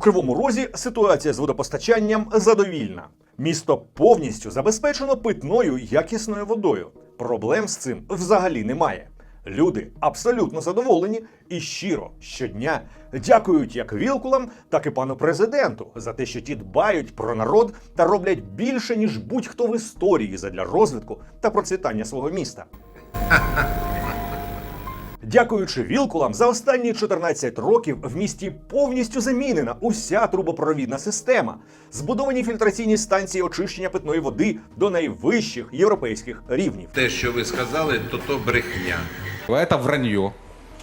У Кривому Розі ситуація з водопостачанням задовільна. Місто повністю забезпечено питною якісною водою. Проблем з цим взагалі немає. Люди абсолютно задоволені і щиро щодня дякують як вілкулам, так і пану президенту за те, що ті дбають про народ та роблять більше ніж будь-хто в історії задля розвитку та процвітання свого міста. Дякуючи вілкулам, за останні 14 років в місті повністю замінена уся трубопровідна система. Збудовані фільтраційні станції очищення питної води до найвищих європейських рівнів. Те, що ви сказали, то то брехня. Это вранье.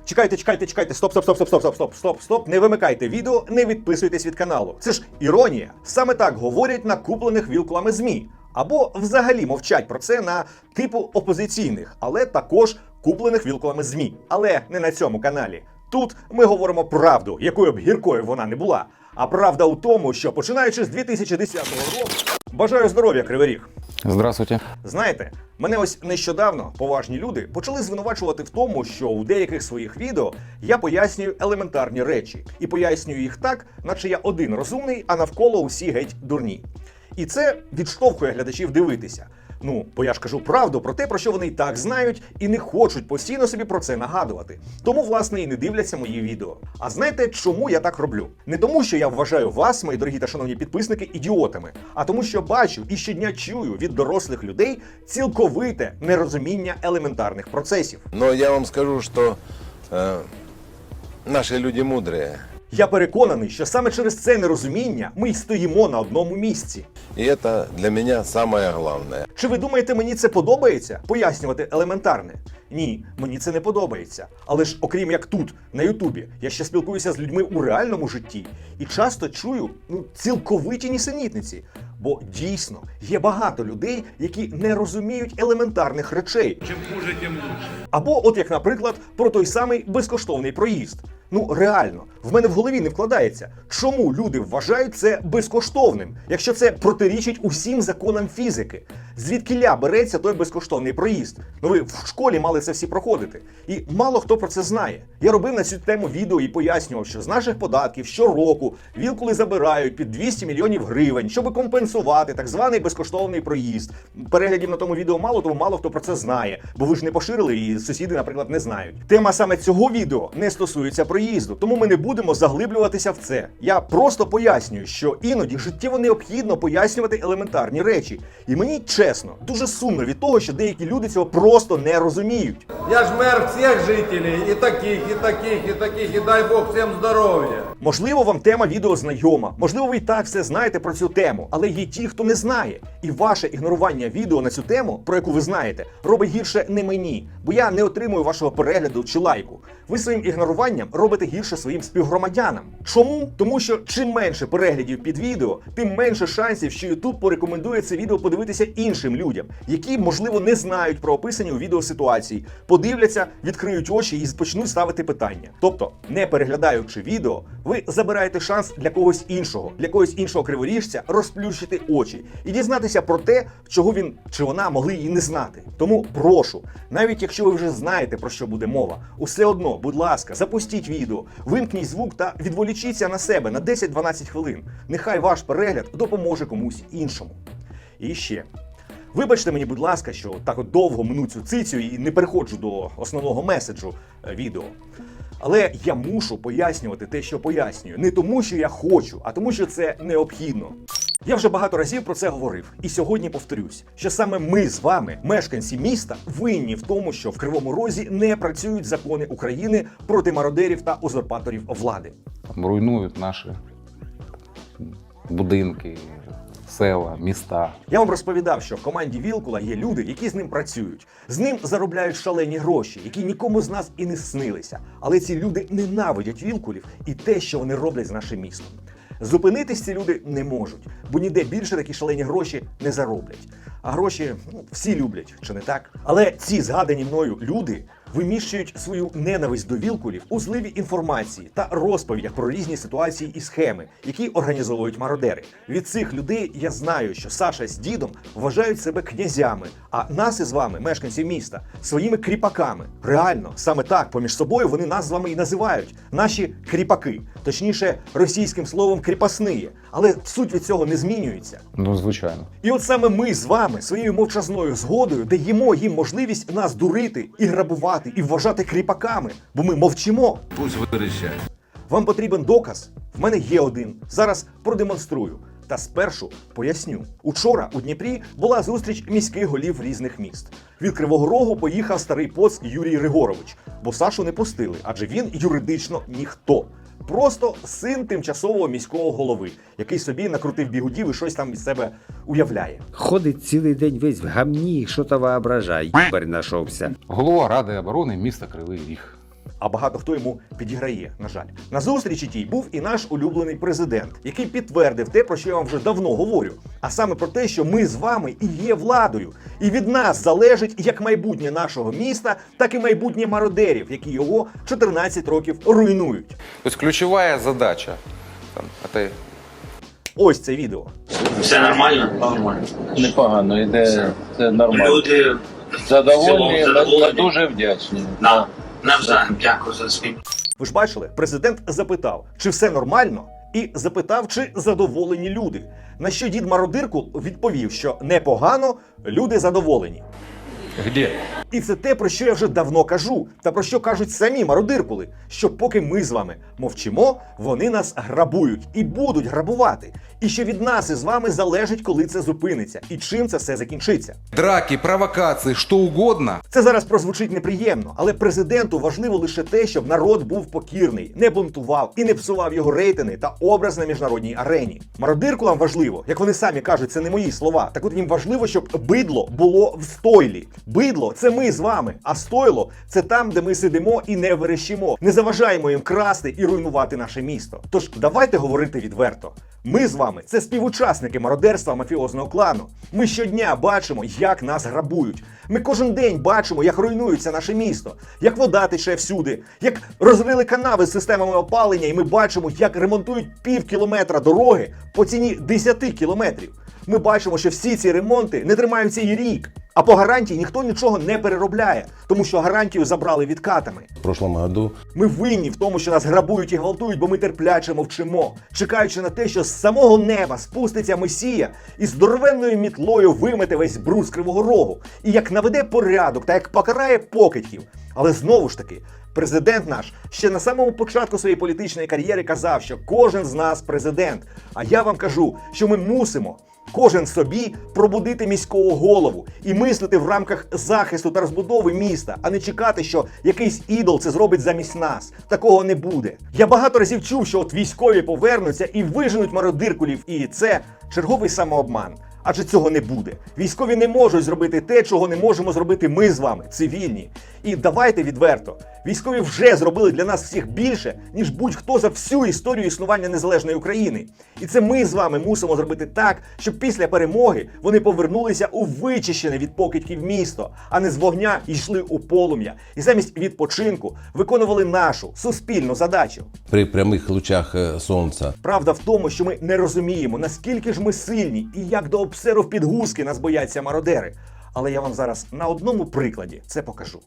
Чекайте, чекайте, чекайте, стоп, стоп, стоп, стоп, стоп, стоп, стоп, стоп, стоп. Не вимикайте відео, не відписуйтесь від каналу. Це ж іронія. Саме так говорять на куплених вілкулами ЗМІ. Або взагалі мовчать про це на типу опозиційних, але також куплених вілкулами ЗМІ. Але не на цьому каналі. Тут ми говоримо правду, якою б гіркою вона не була. А правда у тому, що починаючи з 2010 року, бажаю здоров'я, Кривий Ріг. Здравствуйте. Знаєте, мене ось нещодавно поважні люди почали звинувачувати в тому, що у деяких своїх відео я пояснюю елементарні речі і пояснюю їх так, наче я один розумний, а навколо усі геть дурні. І це відштовхує глядачів дивитися. Ну, бо я ж кажу правду про те, про що вони і так знають, і не хочуть постійно собі про це нагадувати. Тому, власне, і не дивляться мої відео. А знаєте, чому я так роблю? Не тому, що я вважаю вас, мої дорогі та шановні підписники, ідіотами, а тому, що бачу і щодня чую від дорослих людей цілковите нерозуміння елементарних процесів. Но я вам скажу, что э, наши люди мудрые. Я переконаний, що саме через це нерозуміння ми й стоїмо на одному місці. І це для мене саме головне. Чи ви думаєте, мені це подобається пояснювати елементарне? Ні, мені це не подобається. Але ж, окрім як тут, на Ютубі, я ще спілкуюся з людьми у реальному житті і часто чую ну цілковиті нісенітниці. Бо дійсно є багато людей, які не розуміють елементарних речей. Чим хуже, тим лучше. Або, от як, наприклад, про той самий безкоштовний проїзд. Ну реально, в мене в голові не вкладається, чому люди вважають це безкоштовним, якщо це протирічить усім законам фізики. Звідкиля береться той безкоштовний проїзд? Ну ви в школі мали це всі проходити. І мало хто про це знає. Я робив на цю тему відео і пояснював, що з наших податків щороку вілкули забирають під 200 мільйонів гривень, щоб компенсувати так званий безкоштовний проїзд. Переглядів на тому відео мало, тому мало хто про це знає, бо ви ж не поширили і сусіди, наприклад, не знають. Тема саме цього відео не стосується проїзду, тому ми не будемо заглиблюватися в це. Я просто пояснюю, що іноді життєво необхідно пояснювати елементарні речі. І мені чесно, дуже сумно від того, що деякі люди цього просто не розуміють. Я ж мер всіх жителів, і таких, і таких, і таких, і дай бог всім здоров'я. Можливо, вам тема відео знайома, можливо, ви і так все знаєте про цю тему, але є ті, хто не знає. І ваше ігнорування відео на цю тему, про яку ви знаєте, робить гірше не мені, бо я не отримую вашого перегляду чи лайку. Ви своїм ігноруванням робите гірше своїм співгромадянам. Чому? Тому що чим менше переглядів під відео, тим менше шансів, що YouTube порекомендує це відео подивитися іншим людям, які, можливо, не знають про описані у відео ситуації, подивляться, відкриють очі і почнуть ставити питання. Тобто, не переглядаючи відео, ви забираєте шанс для когось іншого, для когось іншого криворіжця розплющити очі і дізнатися про те, чого він чи вона могли і не знати. Тому прошу, навіть якщо ви вже знаєте про що буде мова, усе одно, будь ласка, запустіть відео, вимкніть звук та відволічіться на себе на 10-12 хвилин. Нехай ваш перегляд допоможе комусь іншому. І ще. Вибачте мені, будь ласка, що так от довго мину цю цицю і не переходжу до основного меседжу е, відео. Але я мушу пояснювати те, що пояснюю, не тому, що я хочу, а тому, що це необхідно. Я вже багато разів про це говорив, і сьогодні повторюсь, що саме ми з вами, мешканці міста, винні в тому, що в Кривому Розі не працюють закони України проти мародерів та узурпаторів влади. Там руйнують наші будинки, села, міста. Я вам розповідав, що в команді Вілкула є люди, які з ним працюють. З ним заробляють шалені гроші, які нікому з нас і не снилися. Але ці люди ненавидять Вілкулів і те, що вони роблять з нашим містом. Зупинитись ці люди не можуть, бо ніде більше такі шалені гроші не зароблять. А гроші ну, всі люблять, чи не так? Але ці згадані мною люди виміщують свою ненависть до вілкулів у зливі інформації та розповідях про різні ситуації і схеми, які організовують мародери. Від цих людей я знаю, що Саша з дідом вважають себе князями, а нас із вами, мешканців міста, своїми кріпаками. Реально, саме так поміж собою вони нас з вами і називають наші кріпаки, точніше, російським словом кріпасниє. Але суть від цього не змінюється. Ну, звичайно. І от саме ми з вами своєю мовчазною згодою даємо їм можливість нас дурити і грабувати, і вважати кріпаками, бо ми мовчимо. Пусть вирішать. Вам потрібен доказ? В мене є один. Зараз продемонструю. Та спершу поясню. Учора у Дніпрі була зустріч міських голів різних міст. Від Кривого Рогу поїхав старий поц Юрій Ригорович, бо Сашу не пустили, адже він юридично ніхто. Просто син тимчасового міського голови, який собі накрутив бігудів і щось там із себе уявляє. Ходить цілий день весь в гамні, що то воображає. Єбарь нашовся. Голова Ради оборони міста Кривий Ріг. А багато хто йому підіграє. На жаль, на зустрічі тій був і наш улюблений президент, який підтвердив те, про що я вам вже давно говорю. А саме про те, що ми з вами і є владою, і від нас залежить як майбутнє нашого міста, так і майбутнє мародерів, які його 14 років руйнують. То есть ключевая задача там, это Ось це відео. Все нормально? Нормально. Непогано, йде це нормально. Люди Задоволені, задоволені. дуже вдячні. Да. Навзаєм дякую за спів. Ви ж бачили, президент запитав, чи все нормально, і запитав, чи задоволені люди. На що дід Мародирку відповів, що непогано, люди задоволені. где? І це те, про що я вже давно кажу, та про що кажуть самі мародиркули, що поки ми з вами мовчимо, вони нас грабують і будуть грабувати. І що від нас із вами залежить, коли це зупиниться, і чим це все закінчиться. Драки, провокации, что угодно. Це зараз прозвучить неприємно, але президенту важливо лише те, щоб народ був покірний, не бунтував і не псував його рейтинги та образ на міжнародній арені. Мародиркулам важливо, як вони самі кажуть, це не мої слова. Так от їм важливо, щоб бидло було в стойлі. Бидло це ми з вами, а стойло це там, де ми сидимо і не верещимо. Не заважаємо їм красти і руйнувати наше місто. Тож давайте говорити відверто. Ми з вами це співучасники мародерства мафіозного клану. Ми щодня бачимо, як нас грабують. Ми кожен день бачимо, як руйнується наше місто, як вода тече всюди, як розрили канави з системами опалення, і ми бачимо, як ремонтують пів кілометра дороги по ціні 10 кілометрів. Ми бачимо, що всі ці ремонти не тримаються і рік. А по гарантії ніхто нічого не переробляє, тому що гарантію забрали відкатами. В прошлом году Ми винні в тому, що нас грабують і гвалтують, бо ми терпляче мовчимо, чекаючи на те, що з самого неба спуститься Месія і здоровенною мітлою вимете весь брус кривого рогу, і як наведе порядок та як покарає покидьків. Але знову ж таки, президент наш ще на самому початку своєї політичної кар'єри казав, що кожен з нас президент. А я вам кажу, що ми мусимо. Кожен собі пробудити міського голову і мислити в рамках захисту та розбудови міста, а не чекати, що якийсь ідол це зробить замість нас. Такого не буде. Я багато разів чув, що от військові повернуться і виженуть мародиркулів, і це черговий самообман. Адже цього не буде. Військові не можуть зробити те, чого не можемо зробити ми з вами, цивільні. І давайте відверто, військові вже зробили для нас всіх більше, ніж будь-хто за всю історію існування незалежної України. І це ми з вами мусимо зробити так, щоб після перемоги вони повернулися у вичищене від покидьків місто, а не з вогня йшли у полум'я. І замість відпочинку виконували нашу суспільну задачу. при прямих лучах е, сонця Правда в тому, що ми не розуміємо, наскільки ж ми сильні і як до обсеру в підгузки нас бояться мародери. Але я вам зараз на одному прикладі це покажу.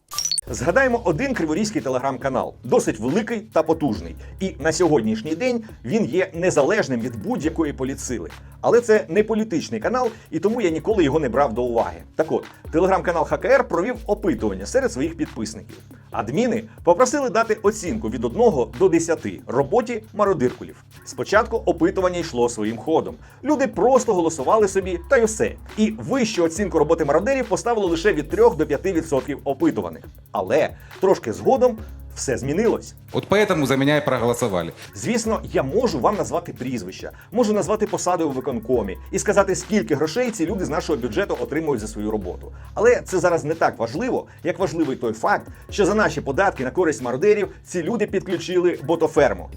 Згадаємо один криворізький телеграм-канал, досить великий та потужний. І на сьогоднішній день він є незалежним від будь-якої політсили. Але це не політичний канал, і тому я ніколи його не брав до уваги. Так от, телеграм-канал ХКР провів опитування серед своїх підписників. Адміни попросили дати оцінку від 1 до 10 роботі мародиркулів. Спочатку опитування йшло своїм ходом. Люди просто голосували собі та й усе. І вищу оцінку роботи мародерів поставили лише від 3 до 5% опитуваних. Але трошки згодом все змінилось. Вот поэтому за меня и проголосовали. Звісно, я можу вам назвати прізвища, можу назвати посади у виконкомі і сказати, скільки грошей ці люди з нашого бюджету отримують за свою роботу. Але це зараз не так важливо, як важливий той факт, що за наші податки на користь мародерів ці люди підключили ботоферму.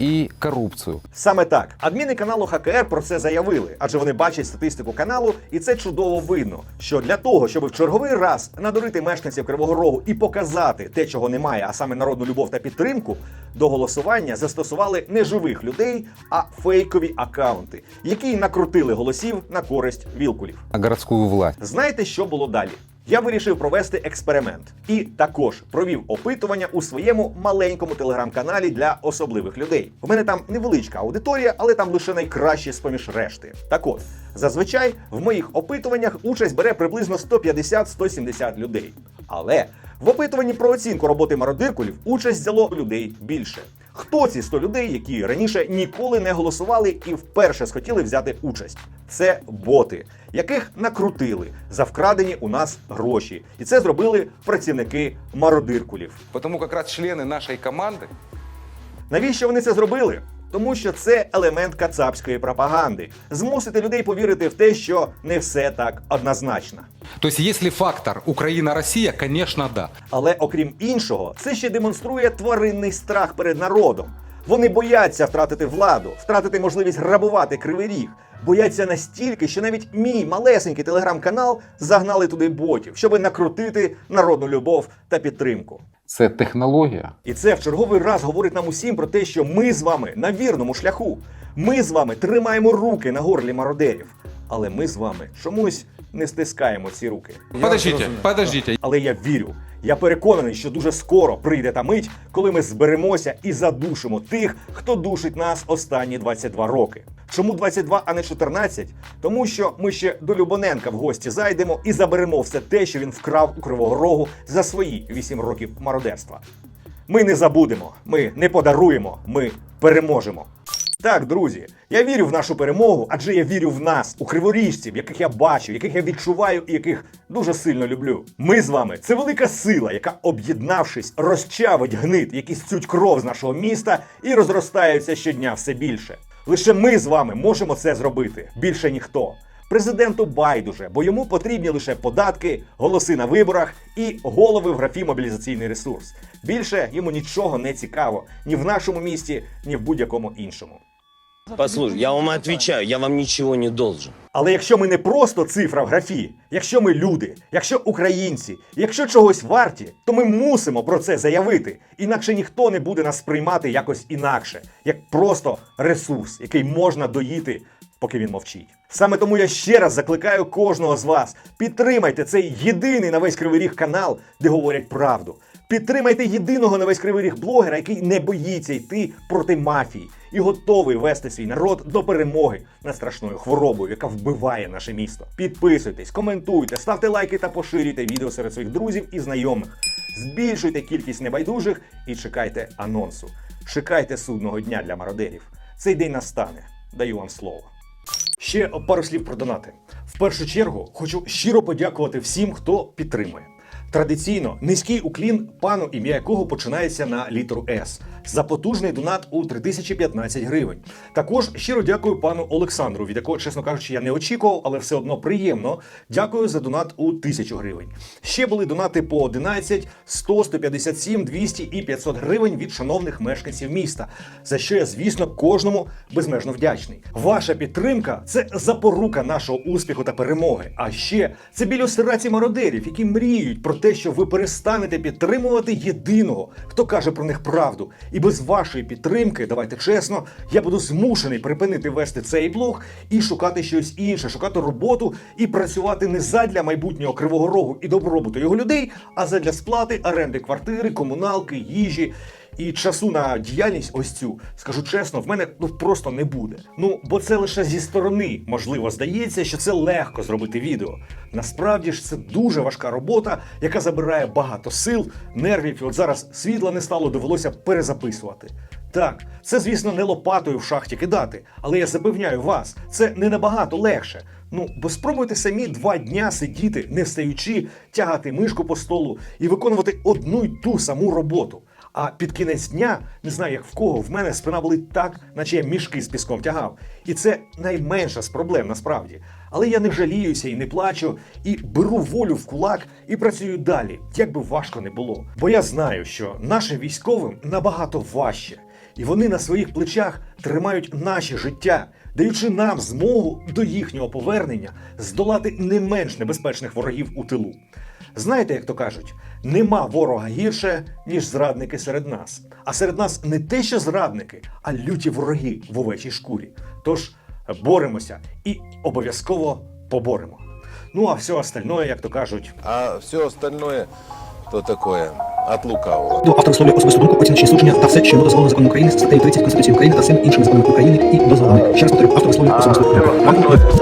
И коррупцию. Саме так, адміни каналу ХКР про це заявили, адже вони бачать статистику каналу, і це чудово видно. Що для того, щоб в черговий раз надурити мешканців Кривого Рогу і показати те, чого немає, а саме народну любов та підтримку, до голосування застосували не живих людей, а фейкові акаунти, які накрутили голосів на користь вілкулів. На городскую власть. Знаєте, що було далі? Я вирішив провести експеримент і також провів опитування у своєму маленькому телеграм-каналі для особливих людей. У мене там невеличка аудиторія, але там лише найкращі з поміж решти. Так от, зазвичай в моїх опитуваннях участь бере приблизно 150-170 людей. Але в опитуванні про оцінку роботи мародиркулів участь взяло людей більше. Хто ці 100 людей, які раніше ніколи не голосували і вперше схотіли взяти участь? Це боти, яких накрутили за вкрадені у нас гроші, і це зробили працівники мародиркулів. Потому как раз члены нашей команды Навіщо вони це зробили? Тому що це елемент кацапської пропаганди змусити людей повірити в те, що не все так однозначно. То есть, если фактор Украина-Россия, конечно, да. Але окрім іншого, це ще демонструє тваринний страх перед народом. Вони бояться втратити владу, втратити можливість грабувати кривий ріг. Бояться настільки, що навіть мій малесенький телеграм-канал загнали туди ботів, щоби накрутити народну любов та підтримку. Це технологія. І це в черговий раз говорить нам усім про те, що ми з вами на вірному шляху. Ми з вами тримаємо руки на горлі мародерів. Але ми з вами чомусь не стискаємо ці руки. Подождіть, подождіть. Але я вірю. Я переконаний, що дуже скоро прийде та мить, коли ми зберемося і задушимо тих, хто душить нас останні 22 роки. Чому 22, а не 14? Тому що ми ще до Любоненка в гості зайдемо і заберемо все те, що він вкрав у Кривого Рогу за свої 8 років мародерства. Ми не забудемо, ми не подаруємо, ми переможемо. Так, друзі, я вірю в нашу перемогу, адже я вірю в нас, у криворіжців, яких я бачу, яких я відчуваю і яких дуже сильно люблю. Ми з вами це велика сила, яка, об'єднавшись, розчавить гнит, які стють кров з нашого міста і розростаються щодня все більше. Лише ми з вами можемо це зробити. Більше ніхто. Президенту байдуже, бо йому потрібні лише податки, голоси на виборах і голови в графі мобілізаційний ресурс. Більше йому нічого не цікаво ні в нашому місті, ні в будь-якому іншому. Послушай, я вам отвечаю, я вам ничего не должен. Але якщо ми не просто цифра в графі, якщо ми люди, якщо українці, якщо чогось варті, то ми мусимо про це заявити. Інакше ніхто не буде нас сприймати якось інакше, як просто ресурс, який можна доїти, поки він мовчить. Саме тому я ще раз закликаю кожного з вас: підтримайте цей єдиний на весь кривий ріг канал, де говорять правду. Підтримайте єдиного на весь кривий ріг блогера, який не боїться йти проти мафії і готовий вести свій народ до перемоги над страшною хворобою, яка вбиває наше місто. Підписуйтесь, коментуйте, ставте лайки та поширюйте відео серед своїх друзів і знайомих. Збільшуйте кількість небайдужих і чекайте анонсу. Чекайте судного дня для мародерів. Цей день настане. Даю вам слово. Ще пару слів про донати. В першу чергу хочу щиро подякувати всім, хто підтримує. Традиційно низький уклін пану, ім'я якого починається на літеру С за потужний донат у 3015 гривень. Також щиро дякую пану Олександру, від якого, чесно кажучи, я не очікував, але все одно приємно. Дякую за донат у 1000 гривень. Ще були донати по 11, 100, 157, 200 і 500 гривень від шановних мешканців міста. За що я, звісно, кожному безмежно вдячний. Ваша підтримка це запорука нашого успіху та перемоги. А ще це біль осираці мародерів, які мріють про те, що ви перестанете підтримувати єдиного, хто каже про них правду. І без вашої підтримки, давайте чесно, я буду змушений припинити вести цей блог і шукати щось інше, шукати роботу і працювати не задля майбутнього кривого рогу і добробуту його людей, а задля сплати оренди квартири, комуналки, їжі. І часу на діяльність ось цю, скажу чесно, в мене ну просто не буде. Ну, бо це лише зі сторони, можливо, здається, що це легко зробити відео. Насправді ж це дуже важка робота, яка забирає багато сил, нервів. І от зараз світла не стало, довелося перезаписувати. Так, це, звісно, не лопатою в шахті кидати, але я запевняю вас, це не набагато легше. Ну, бо спробуйте самі два дня сидіти, не встаючи, тягати мишку по столу і виконувати одну й ту саму роботу. А під кінець дня, не знаю як в кого, в мене спина болить так, наче я мішки з піском тягав. І це найменша з проблем насправді. Але я не жаліюся і не плачу, і беру волю в кулак і працюю далі, як би важко не було. Бо я знаю, що нашим військовим набагато важче, і вони на своїх плечах тримають наші життя, даючи нам змогу до їхнього повернення здолати не менш небезпечних ворогів у тилу. Знаєте, як то кажуть, нема ворога гірше, ніж зрадники серед нас. А серед нас не те, що зрадники, а люті вороги в овечій шкурі. Тож боремося і обов'язково поборемо. Ну а все остальное, як то кажуть, А все остальное, то такое, от лукавого. До автор висловлює особисту думку, оціночні судження та все, що не дозволено законом України, статтею 30 Конституції України та всім іншими законами України і дозволеними. Ще раз повторю, автор висловлює особисту думку.